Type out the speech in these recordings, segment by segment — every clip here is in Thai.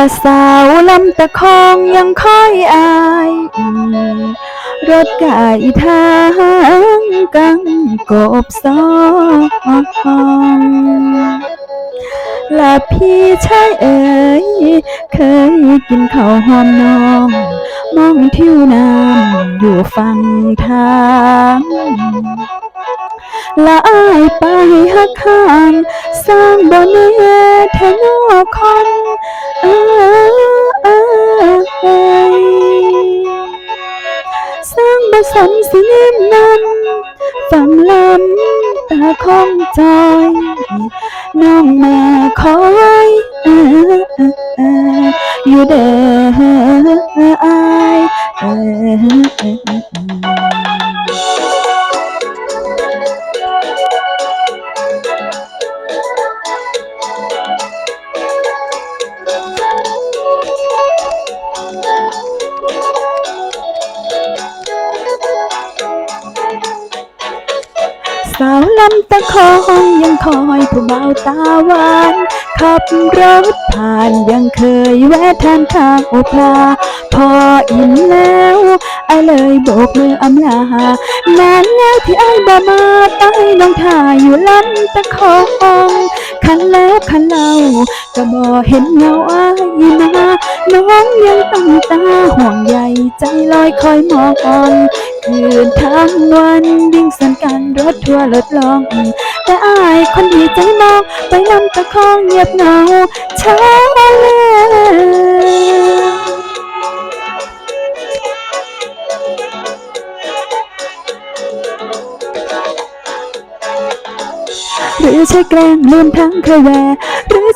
ละสาวลำตะคองยังค่อยอาย รถไก่ทางกังกบซองและพี่ชายเอ๋ยเคยกินข้าวหอมน้อง มองทิวน้ำอยู่ฝั่งทางละอายไปหักข้าง สร้างบ่เนื้อแทนอคอนเอ้ยสร้างบ่สนสิเนมนั้นฟังลำตาคองจอยน้องแมาคอยเออเอออยู่เด้อ สาวลำตะคองยังคอยผู้เบาตาหวานขับรถผ่านยังเคยแวะทานข้าวปลา พออิ่มแล้วไอเลยโบกมืออำลานานแล้วที่ไอายบ่มาไต้น้องท่าอยู่ลำตะคองคันแล้วคันเล่าก็บ่เห็นเงาอายมาน้องยังตั้งตาห่วงใยใจลอยคอยมอง อ่อนคืนทั้งวันดิ่งสันกันรถทัวร์ลดลองแต่อายคนดีใจมองไปนำตะคองเงียบเหงาช้าแล้วหรือใช่แกล้งลืมทั้งเคยแว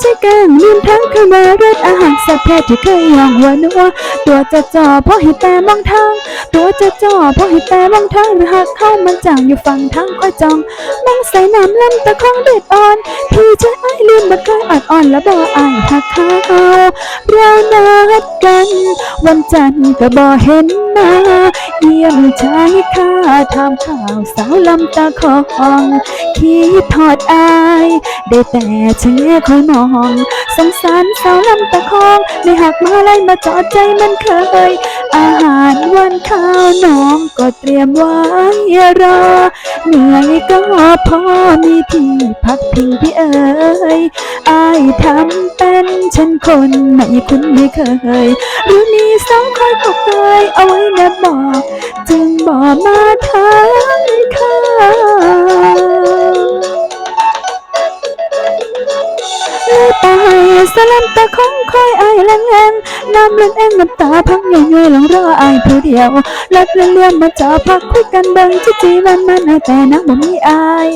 ใช่กล้งลืมทั้งคยแวะรสอาหารสัตว์แพทย์ที่เคยหวังหัวนัวตัวจะจ่อเพราะเห็นแต่มองทาง ตัวจะจ่อเพราะเห็นแต่มองทางหรือหากเข้ามันจางอยู่ฝั่งทางคอยจองมองใส่น้ำลำตะคองเด็ดอ่อนพี่จะไอ้ลืมบัดเคยอ่อนอ่อนแล้วบ่อายหักเขาเรานัดกัน วันจันทร์ก็บ่เห็นมาเยี่ยมชายข้าทำข่าวสาวลำตาคองคิดทอดอาย ได้แต่เชะคอยมองสงสารสาวลำตะคองได้หักมาไล่มาจอดใจมันเคย อาหารวันข้าวน้องก็เตรียมไว้รอเหนื่อยก็พอมีที่พักพิงพี่เอ๋ยอายทำเป็นฉันคนไม่คุ้นไม่เคย หรือมีสองคอยตกเคยเอาไว้แนบบอก จึงบอกมาทางข้าง เลยไปสลัมตาของคอยอายแรงแรงน้ำเล่นเอ็น้ำตาพังย่อยๆหลงรออายผู้เดียวลัดเลื่อนๆมาจอพักคุยกันเบิ่งจิจีวันมันๆเอาแต่น้ำบ่มีอาย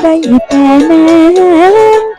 ได้แต่แน่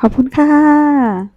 ขอบคุณค่ะ